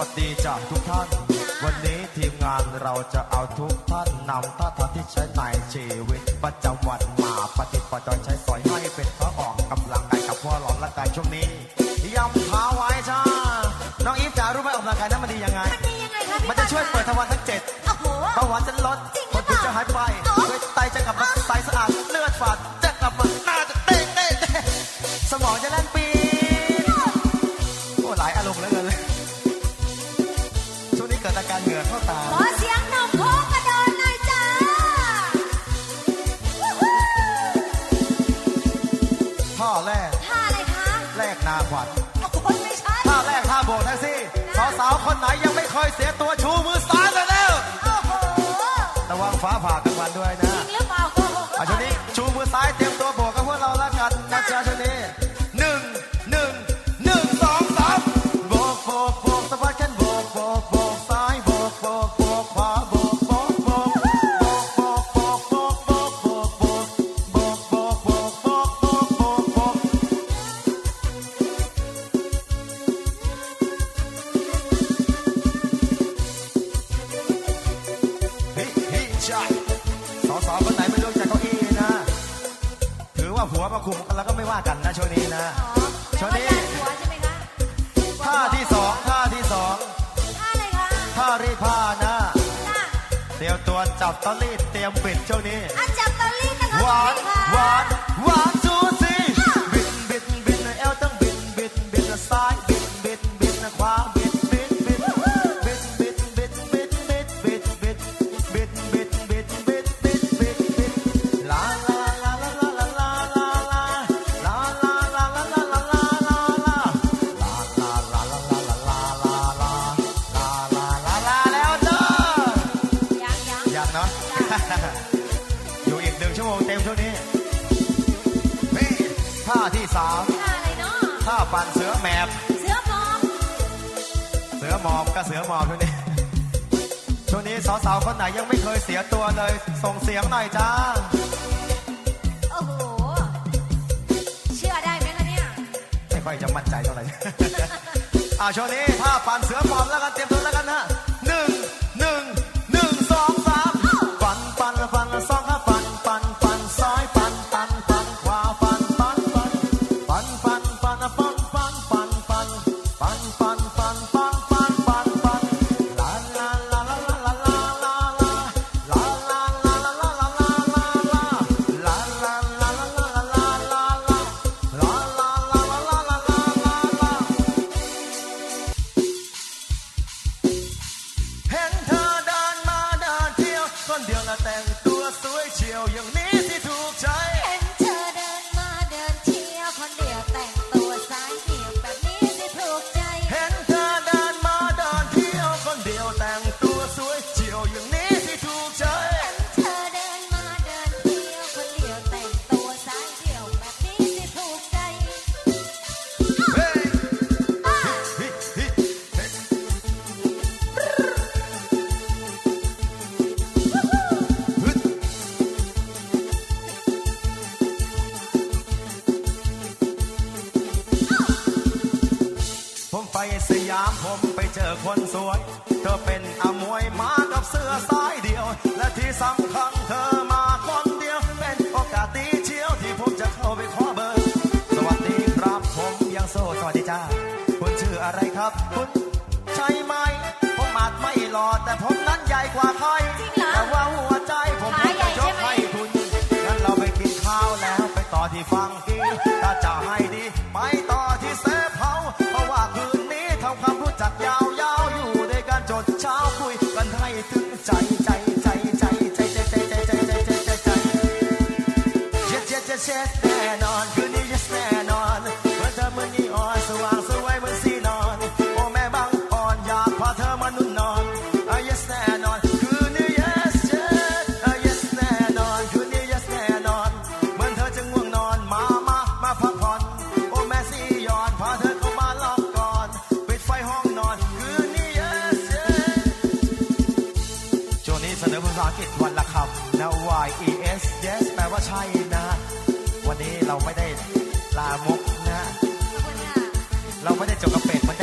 วัสดีจ้ะทุกท่าน วันนี้ทีมงานเราจะเอาทุกท่านนำท่าทางที่ใช้ในชีวิตประจำวันมาปฏิบัติโดยใช้สอยให้เป็นพระออกกำลังกายกับพ่อหลอนและกายช่วงนี้ มคุมแล้วก็ไม่ว่ากันนะช่วงนี้นะช่วงนี้ท่าที่สองท่าที่สองท่าอะไรคะท่ารีดผ้านะเตรียมตัวจับตอรี่เตรียมปิดช่วงนี้จับตอรี่นะคะหวาน สามท่าอะไรเนาะท่าปั่นเสือแมบเสือหมอบเสือหมอบก็เสือหมอบช่วงนี้ช่วงนี้สาวๆคนไหนยังไม่เคยเสียตัวเลย ส่งเสียงหน่อยจ้าโอ้โหเชื่อได้ไหมล่ะเนี่ยไม่ค่อยจะมั่นใจเท่าไหร่อ่าช่วงนี้ท่าปั่นเสือหมอบแล้วกันเต็ม งตัวสวยเฉียวอย่างนี้ที่ถูกใจ ยามผมไปเจอคนสวย เธอเป็นอมวยมากับเสื้อสายเดียว และที่สำคัญเธอมาคนเดียว เป็นโอกาสดีเชียวที่ผมจะเข้าไปขอเบอร์ สวัสดีครับผมยังโสดสวัสดีจ้าคุณชื่ออะไรครับ คุณใช่ไหม ผมอาจไม่หล่อแต่ผมนั้นใหญ่กว่าใคร just stand on, couldn't just stand. เราไม่ได้ลามกนะ เราไม่ได้จกกระเป็ดมัน